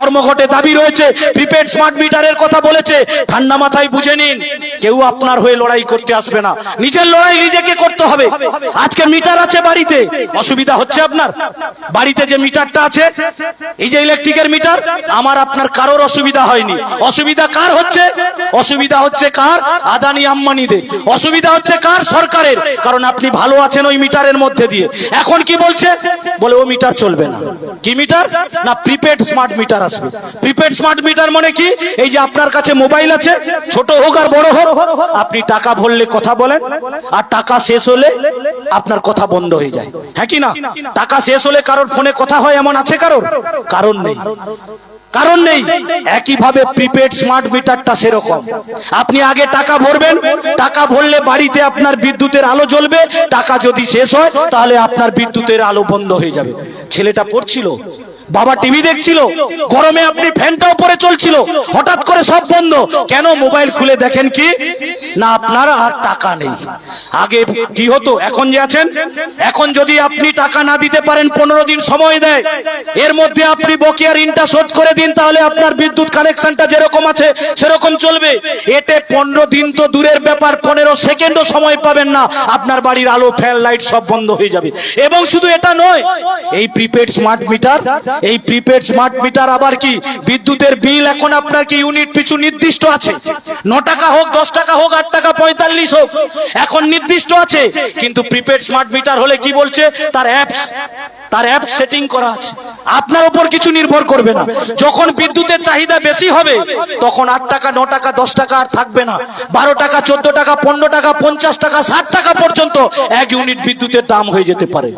ধর্মঘটে দাবি রয়েছে prepaid smart মিটারের কথা বলেছে। ঠান্ডা মাথায় বুঝে নিন। কেউ আপনার হয়ে লড়াই করতে আসবে না। নিজের লড়াই নিজেকে করতে হবে। আজকে মিটার আছে বাড়িতে। অসুবিধা হচ্ছে আপনার? বাড়িতে যে মিটারটা আছে, এই যে ইলেকট্রিকের মিটার, আমার আপনার কারোর অসুবিধা হয়নি। অসুবিধা কার হচ্ছে? অসুবিধা হচ্ছে কার? আদানি আম্বানিদের অসুবিধা হচ্ছে কার? সরকারের। কারণ আপনি ভালো আছেন ওই মিটারের মধ্যে দিয়ে। এখন কি বলছে? বলে, ও মিটার চলবে না। কি মিটার? না প্রিপেড স্মার্ট মিটার আসবে। প্রিপেড স্মার্ট মিটার মানে কি? এই যে আপনার কাছে মোবাইল আছে, ছোট হোক আর বড় হোক আপনি টাকা ভরলে কথা বলেন, আর টাকা শেষ হলে আপনার কথা বন্ধ হয়ে যায়। হ্যাঁ কি না? টাকা শেষ হলে কারোর ফোনে কথা হয় এমন আছে কারোর? কারণ নেই। কারণ নেই। একইভাবে প্রিপেড স্মার্ট মিটারটা সেরকম। আপনি আগে টাকা ভরবেন, টাকা ভরলে বাড়িতে আপনার বিদ্যুতের আলো জ্বলবে, টাকা যদি শেষ হয়, তাহলে আপনার বিদ্যুতের আলো বন্ধ হয়ে যাবে। ছেলেটা পড়ছিল? বাবা টিভি দেখছিল, গরমে আপনি ফ্যানটা উপরে চলছিল, হঠাৎ করে সব বন্ধ। কেন মোবাইল খুলে দেখেন কি? না, আপনার আর টাকা নেই। আগে কি হতো? এখন যে আছেন? এখন যদি আপনি টাকা না দিতে পারেন, পনেরো দিন সময় দেয়। এর মধ্যে আপনি বকেয়ার ঋণটা শোধ করে দিন, তাহলে আপনার বিদ্যুৎ কানেকশনটা যেরকম আছে, সেরকম চলবে। এতে পনেরো দিন তো দূরের ব্যাপার, পনেরো সেকেন্ডও সময় পাবেন না। আপনার বাড়ির আলো, ফ্যান, লাইট সব বন্ধ হয়ে যাবে। এবং শুধু এটা নয়, এই প্রিপেড স্মার্ট মিটার, এই প্রিপেড স্মার্ট মিটার আবার কি, বিদ্যুতের বিল এখন আপনার কি ইউনিট পিছু নির্দিষ্ট আছে? ন টাকা হোক, দশ টাকা হোক আট টাকা পঁয়তাল্লিশ হোক। এখন নির্দিষ্ট আছে, কিন্তু প্রিপেড স্মার্ট মিটার হলে কি বলছে? তার অ্যাপ তার অ্যাপ সেটিং করা আছে। আপনার উপর কিছু নির্ভর করবে না। যখন বিদ্যুতের চাহিদা বেশি হবে, তখন আট টাকা, ন টাকা, দশ টাকা আর থাকবে না। বারো টাকা, চোদ্দ টাকা, পনেরো টাকা, পঞ্চাশ টাকা, ষাট টাকা পর্যন্ত এক ইউনিট বিদ্যুতের দাম হয়ে যেতে পারে।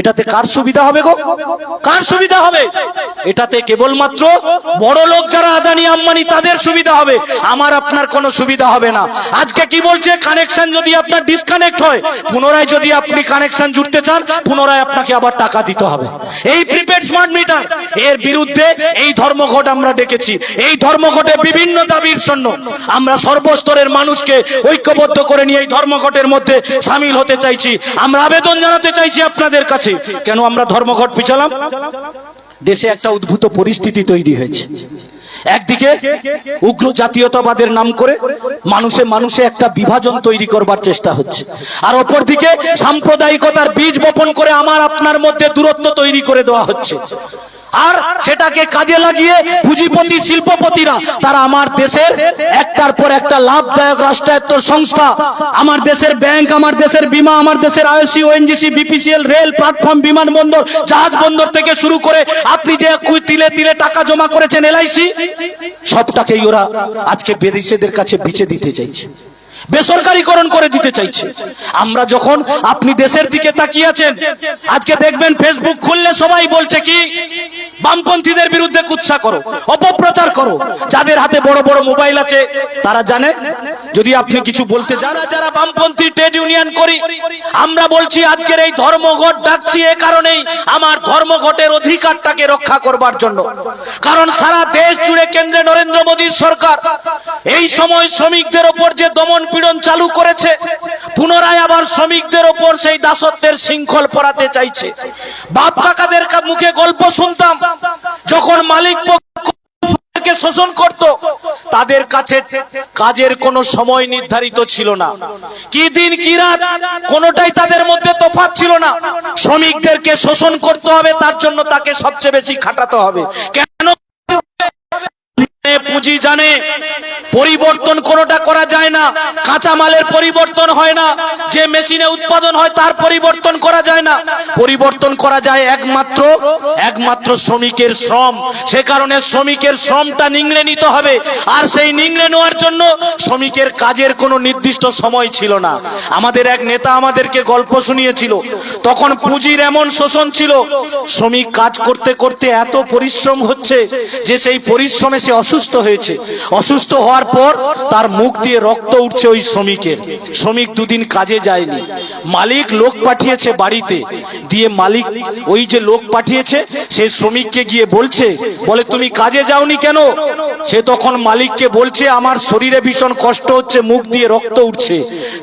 এটাতে কার সুবিধা হবে গো? কার সুবিধা হবে? এটাতে কেবলমাত্র বড় লোক যারা আদানি আম্মানি তাদের সুবিধা হবে। আমার আপনার কোনো সুবিধা হবে না। আজকে কি বলছে? কানেকশন যদি আপনার ডিসকানেক্ট হয়, পুনরায় যদি আপনি কানেকশন জুড়তে চান, পুনরায় আপনাকে আবার টাকা দিতে হবে। এই প্রিপেড স্মার্ট মিটার এর বিরুদ্ধে এই ধর্মঘট আমরা ডেকেছি। এই ধর্মঘটে বিভিন্ন দাবির জন্য আমরা সর্বস্তরের মানুষকে ঐক্যবদ্ধ করে নিয়ে এই ধর্মঘটের মধ্যে সামিল হতে চাইছি। আমরা আবেদন জানাতে চাইছি আপনাদের কাছে। কেন আমরা ধর্মঘট পিছালাম? দেশে একটা উদ্ভূত পরিস্থিতি তৈরি হয়েছে। একদিকে উগ্র জাতীয়তাবাদের নাম করে মানুষে মানুষে একটা বিভাজন তৈরি করবার চেষ্টা হচ্ছে। আর অপরদিকে সাম্প্রদায়িকতার বীজ বপন করে আমার আপনার মধ্যে দূরত্ব তৈরি করে দেওয়া হচ্ছে। আর সেটাকে কাজে লাগিয়ে পুঁজিপতি, শিল্পপতিরা, তারা আমার দেশের একটার পর একটা লাভদায়ক রাষ্ট্রায়ত্ত সংস্থা, আমার দেশের ব্যাংক, আমার দেশের বিমা, আমার দেশের IC ONGC, BPCL, rail, platform, বিমানবন্দর, জাহাজ বন্দর থেকে শুরু করে আপনি যে তিলে তিলে টাকা জমা করেছেন, এলআইসি, সবটাকেই ওরা আজকে বিদেশিদের কাছে বিচে দিতে চাইছে। বেসরকারীকরণ করে দিতে চাইছে। আমরা যখন আপনি দেশের দিকে তাকিয়েছেন আজকে দেখবেন ফেসবুক খুললে সবাই বলছে কি, বামপন্থীদের বিরুদ্ধে কুৎসা করো, অপপ্রচার করো। যাদের হাতে বড় বড় মোবাইল আছে, তারা জানে? যদি আপনি কিছু বলতে যারা যারা বামপন্থী ট্রেড ইউনিয়ন করি আমরা বলছি আজকের এই ধর্মঘট ডাকছি এ কারণেই আমার ধর্মঘটের অধিকারটাকে রক্ষা করবার জন্য। কারণ সারা দেশ জুড়ে কেন্দ্রে নরেন্দ্র মোদীর সরকার এই সময় শ্রমিকদের ওপর যে দমন পীড়ন চালু করেছে, পুনরায় আবার শ্রমিকদের ওপর সেই দাসত্বের শৃঙ্খল পড়াতে চাইছে। বাপ কাকাদের মুখে গল্প শুনতাম, যখন মালিক শোষণ করত, তাদের কাছে কাজের কোনো সময় নির্ধারিত ছিল না। কি দিন, কি রাত, কোনোটাই তাদের মধ্যে তফাৎ ছিল না। শ্রমিকদেরকে শোষণ করতে হবে, তার জন্য তাকে সবচেয়ে বেশি খাটাতে হবে। কেন পুঁজি জানে, পরিবর্তন কোনোটা করা যায় না কাঁচা মালের পরিবর্তন হয় না, যে মেশিনে উৎপাদন হয় তার পরিবর্তন করা যায় না। পরিবর্তন করা যায় একমাত্র একমাত্র শ্রমিকের শ্রম। সে কারণে শ্রমিকের শ্রমটা নিংড়ে নিতে হবে। আর সেই নিংড়ে নেওয়ার জন্য শ্রমিকের কাজের কোনো নির্দিষ্ট সময় ছিল না। আমাদের এক নেতা আমাদেরকে গল্প শুনিয়েছিল। তখন পুঁজির এমন শোষণ ছিল, শ্রমিক কাজ করতে করতে এত পরিশ্রম হচ্ছে যে সেই পরিশ্রমে সে অসুস্থ হয়েছে। অসুস্থ হওয়ার পর তার মুখ দিয়ে রক্ত উঠছে ওই শ্রমিকের। শ্রমিক দুদিন কাজে যায়নি। মালিক লোক পাঠিয়েছে বাড়িতে। দিয়ে মালিক ওই যে লোক পাঠিয়েছে, সেই শ্রমিককে গিয়ে বলছে, বলে, তুমি কাজে যাওনি কেন? সে তখন মালিককে বলছে, আমার শরীরে ভীষণ কষ্ট হচ্ছে, মুখ দিয়ে রক্ত উঠছে।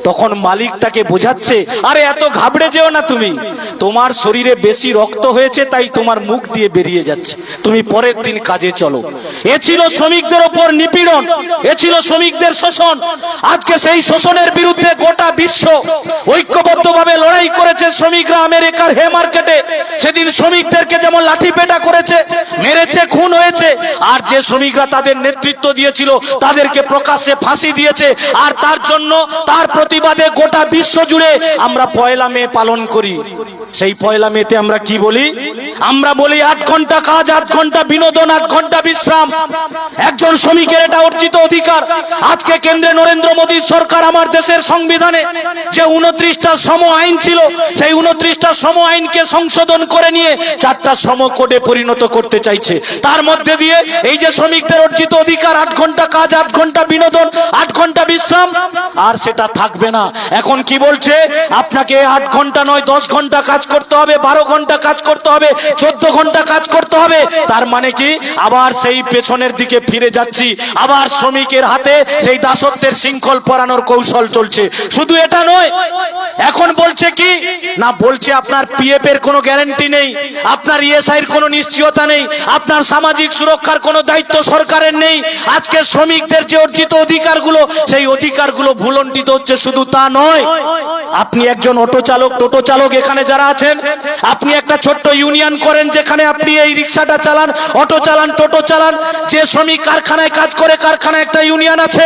তখন মালিক তাকে বোঝাচ্ছে, আরে, এত ঘাবড়ে যেও না তুমি। তোমার শরীরে বেশি রক্ত হয়েছে, তাই তোমার মুখ দিয়ে বেরিয়ে যাচ্ছে। তুমি পরের দিন কাজে চলো। এ ছিল শ্রমিকদের ওপর নিপীড়ন, এ ছিল শ্রমিকদের শোষণ। আজকে সেই শোষণের বিরুদ্ধে গোটা বিশ্ব ঐক্যবদ্ধভাবে লড়াই করেছে শ্রমিকরা আমেরিকার হে মার্কেটে। সেদিন শ্রমিকদেরকে যেমন লাঠি পেটা করেছে, মেরেছে, খুন হয়েছে, আর যে শ্রমিকরা তাদের নেতৃত্ব দিয়েছিল, তাদেরকে প্রকাশ্যে ফাঁসি দিয়েছে, আর তার জন্য তার প্রতিবাদে গোটা বিশ্ব জুড়ে আমরা পয়লা মে পালন করি। সেই পয়লা মেতে আমরা কি বলি? আমরা বলি আট ঘণ্টা কাজ আট ঘণ্টা বিনোদন আট ঘণ্টা বিশ্রাম। একজন শ্রমিকের এটা অর্জিত অধিকার। আজকে কেন্দ্রে নরেন্দ্র মোদী সরকার আমার দেশের সংবিধানে যে উনত্রিশটা শ্রম আইন ছিল, সেই উনত্রিশটা শ্রম আইনকে সংশোধন করে নিয়ে চারটা শ্রম কোডে পরিণত করতে চাইছে। তার মধ্যে দিয়ে এই যে শ্রমিকদের অর্জিত অধিকার আট ঘণ্টা কাজ আট ঘণ্টা বিনোদন আট ঘণ্টা বিশ্রাম, আর সেটা থাকবে না। এখন কি বলছে? আপনাকে আট ঘণ্টা নয়, দশ ঘণ্টা কাজ করতে হবে, বারো ঘণ্টা কাজ করতে হবে, চোদ্দ ঘণ্টা কাজ করতে হবে, তার মানে কি? আবার সেই পেছনের দিকে ফিরে যাচ্ছি, আবার শ্রমিকের হাতে সেই দাসত্বের শৃঙ্খল পরানোর কৌশল চলছে। শুধু এটা নয়, এখন বলছে কি? না, বলছে আপনার পিএফ এর কোনো গ্যারান্টি নেই, আপনার ইএসআই এর কোনো নিশ্চয়তা নেই, আপনার সামাজিক সুরক্ষার কোনো দায়িত্ব সরকারের নেই, আজকে শ্রমিকদের যে অর্জিত অধিকারগুলো, সেই অধিকারগুলো ভুলন্টিত হচ্ছে, শুধু তা নয়, আপনি একজন অটো চালক, টোটো চালক, এখানে যারা আছেন? আপনি একটা ছোট্ট ইউনিয়ন করেন যেখানে আপনি এই রিক্সাটা চালান, অটো চালান, টোটো চালান, যে শ্রমিক কারখানায় কাজ করে, কারখানায় একটা ইউনিয়ন আছে,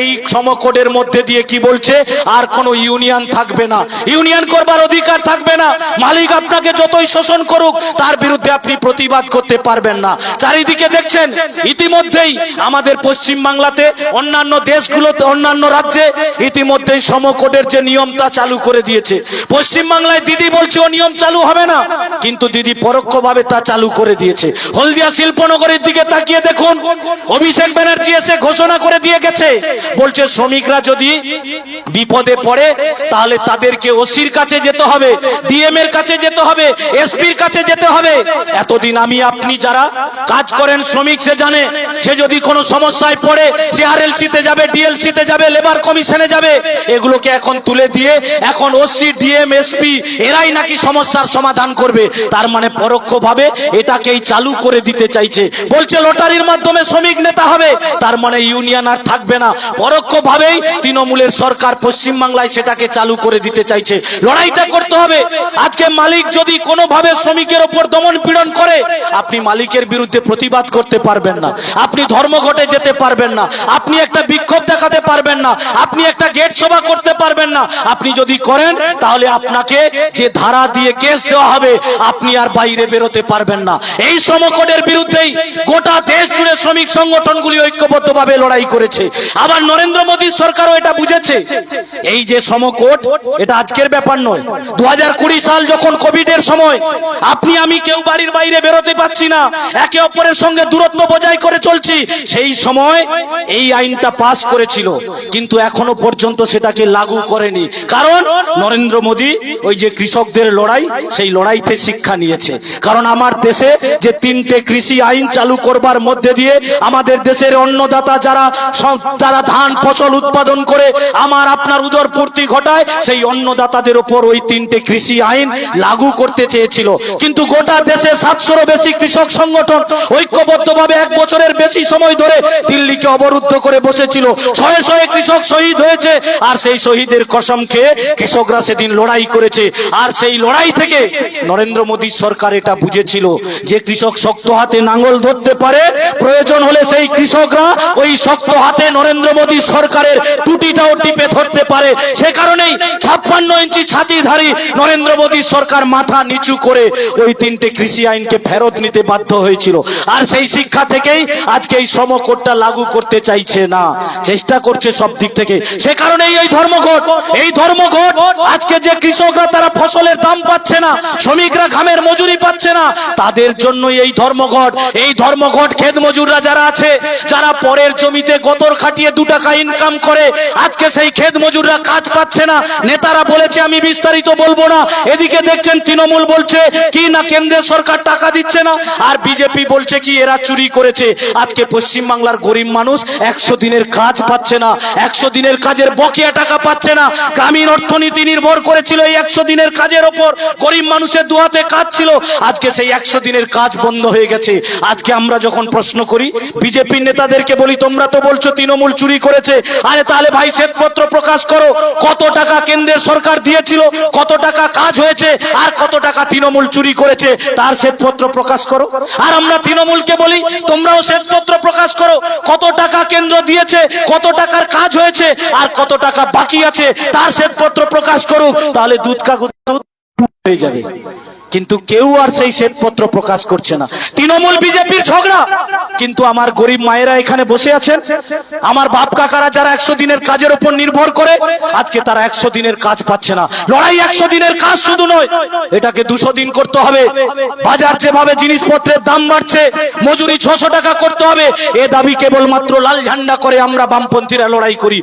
এই সমকোডের মধ্যে দিয়ে কি বলছে, আর কোনো ইউনিয়ন থাকবে না। ইউনিয়ন করবার অধিকার থাকবে না। মালিক আপনাকে যতই শোষণ করুক, তার বিরুদ্ধে আপনি প্রতিবাদ করতে পারবেন না। চারিদিকে দেখছেন, ইতিমধ্যেই আমাদের পশ্চিম বাংলাতে, অন্যান্য দেশগুলোতে, অন্যান্য রাজ্যে ইতিমধ্যেই সমকোডের যে নিয়মটা চালু করে দিয়েছে। পশ্চিম বাংলায় দিদি বলছে, ও নিয়ম চালু হবে না। কিন্তু দিদি পরোক্ষভাবে তা চালু করে দিয়েছে। হলদিয়া শিল্পনগরের দিকে তাকিয়ে দেখুন, অভিষেক ব্যানার্জি এসে ঘোষণা করে দিয়ে গেছে। বলছে, শ্রমিকরা যদি বিপদে পড়ে, তাহলে তাদেরকে ওসির কাছে যেতে হবে, ডিএম এর কাছে যেতে হবে, এসপির কাছে যেতে হবে। এতদিন আমি, আপনি যারা কাজ করেন, শ্রমিক, সে জানে, সে যদি কোনো সমস্যায় পড়ে, সে আরএলসি তে যাবে ডিএলসি তে যাবে, লেবার কমিশনে যাবে। এগুলোকে এখন তুলে দিয়ে, এখন ওসি, ডিএম, এসপি, এরাই নাকি সমস্যার সমাধান করবে। তার মানে পরোক্ষভাবে এটাকেই চালু করে দিতে চাইছে। বলছে, লটারির মাধ্যমে শ্রমিক নেতা হবে, তার মানে ইউনিয়ন আর থাকবে না। পরোক্ষভাবেই তৃণমূলের সরকার পশ্চিম বাংলায় সেটাকে চালু করে দিতে চাইছে। লড়াইটা করতে হবে। আজকে মালিক যদি কোনোভাবে শ্রমিকের ওপর দমন পীড়ন করে, আপনি মালিকের বিরুদ্ধে প্রতিবাদ করতে পারবেন না। আপনি ধর্মঘটে যেতে পারবেন না। আপনি একটা বিক্ষোভ দেখাতে পারবেন না। আপনি একটা গেট সভা করতে পারবেন না। আপনি যদি করেন, তাহলে আপনাকে যে ধারা দিয়ে কেস দেওয়া হবে আপনি আর বাইরে বেরোতে পারবেন না। এই সমকোডের বিরুদ্ধেই গোটা দেশ জুড়ে শ্রমিক সংগঠনগুলি ঐক্যবদ্ধভাবে লড়াই করেছে। আবার নরেন্দ্র মোদী সরকারও এটা বুঝেছে। এই যে সমকোট এটা আজকের ব্যাপার নয়। দু সাল যখন কোভিড এর সময়, আপনি আমি কেউ বাড়ির বাইরে বেরোতে পারছি না, একে অপরের সঙ্গে দূরত্ব বজায় করে চলছি, সেই সময় এই আইনটা পাস করেছিল। কিন্তু এখনও পর্যন্ত সেটাকে লাগু করেনি। কারণ নরেন্দ্র মোদী, ওই যে কৃষকদের লড়াই, সেই লড়াইতে শিক্ষা নিয়েছে। কারণ আমার দেশে যে তিনটে কৃষি আইন চালু করবার মধ্যে দিয়ে আমাদের দেশের অন্নদাতা যারা যারা ধান ফসল উৎপাদন করে, আমার আপনার উদর পূর্তি ঘটায় সেই অন্নদাতাদের উপর ওই তিনটে কৃষি আইন লাগু করতে চেয়েছিল। কিন্তু গোটা দেশে সাতশোরও বেশি কৃষক সংগঠন ঐক্যবদ্ধভাবে এক বছরের বেশি সময় ধরে দিল্লিকে অবরুদ্ধ করে বসেছিল। শয়ে শয়ে কৃষক শহীদ হয়েছে আর সেই শহীদের কসম খেয়ে কৃষকরা সেদিন লড়াই করেছে। আর সেই লড়াই থেকে নরেন্দ্র মোদী সরকার এটা বুঝেছিল যে কৃষক শক্ত হাতে নাঙ্গল ধরতে পারে, প্রয়োজন হলে সেই কৃষকরা ওই শক্ত হাতে নরেন্দ্র মোদী সরকারের টুটিটাও টিপে ধরতে পারে। সে কারণেই ছাপ্পান্ন ইঞ্চি ছাতিধারী নরেন্দ্র মোদী সরকার মাথা নিচু করে ওই তিনটে কৃষি আইনকে ফেরত নিতে বাধ্য হয়েছিল। আর সেই শিক্ষা থেকেই আজকে এই শ্রমকোটটা লাগু করতে চাইছে না। চেষ্টা করছে সব দিক থেকে। সে কারণেই এই ধর্মঘট এই ধর্মঘট আজকে যে কৃষকরা তারা ফসলের দাম পাচ্ছে না শ্রমিকরা ঘামের মজুরি পাচ্ছে না। তাদের জন্য এই ধর্মঘট। এই ধর্মঘট খেত মজুররা যারা আছে, যারা পরের জমিতে গতর খাটিয়ে দু টাকা ইনকাম করে, আজকে সেই খেত মজুররা কাজ পাচ্ছে না। নেতারা বলেছে, আমি বিস্তারিত বলব না। এদিকে দেখছেন তৃণমূল বলছে, কি না কেন্দ্রের সরকার টাকা দিচ্ছে না? আর বিজেপি বলছে কি, এরা চুরি করেছে। আজকে পশ্চিম বাংলার গরিব মানুষ একশো দিনের কাজ পাচ্ছে না। একশো দিনের কাজের বকেয়া টাকা পাচ্ছে না। গ্রামীণ অর্থনীতি নির্ভর করেছিল এই একশো দিনের কাজের ওপর। গরিব মানুষের দুহাতে কাজ ছিল, আজকে সেই একশো দিনের কাজ বন্ধ হয়ে গেছে। আজকে আমরা যখন প্রশ্ন করি বিজেপির নেতাদেরকে বলি, তোমরা তো বলছো তৃণমূল চুরি করেছে। আরে তাহলে ভাই, শ্বেতপত্র প্রকাশ করো, কত টাকা কেন্দ্রের সরকার দিয়েছিল, কত টাকা কাজ হয়েছে, আর কত টাকা তৃণমূল চুরি করেছে, তার শ্বেতপত্র প্রকাশ করো। আর আমরা তৃণমূলকে বলি, তোমরাও শ্বেতপত্র প্রকাশ করো, কত টাকা কেন্দ্র দিয়েছে, কত টাকার কাজ হয়েছে, আর কত টাকা বাকি আছে, তার শ্বেতপত্র প্রকাশ করুক তাহলে দুধ কাগজ হয়ে যাবে। কিন্তু কেউ আর সেই শ্বেতপত্র প্রকাশ করছে না। তৃণমূল বিজেপির ঝগড়া। কিন্তু আমার গরিব মায়েরা এখানে বসে আছেন। আমার বাপ কাকারা যারা একশো দিনের কাজের উপর নির্ভর করে, আজকে তারা একশো দিনের কাজ পাচ্ছে না। লড়াই একশো দিনের কাজ শুধু নয়, এটাকে দুশো দিন করতে হবে। বাজার যেভাবে জিনিসপত্রের দাম বাড়ছে, মজুরি ছশো টাকা করতে হবে। এ দাবি কেবলমাত্র লাল ঝান্ডা করে আমরা বামপন্থীরা লড়াই করি।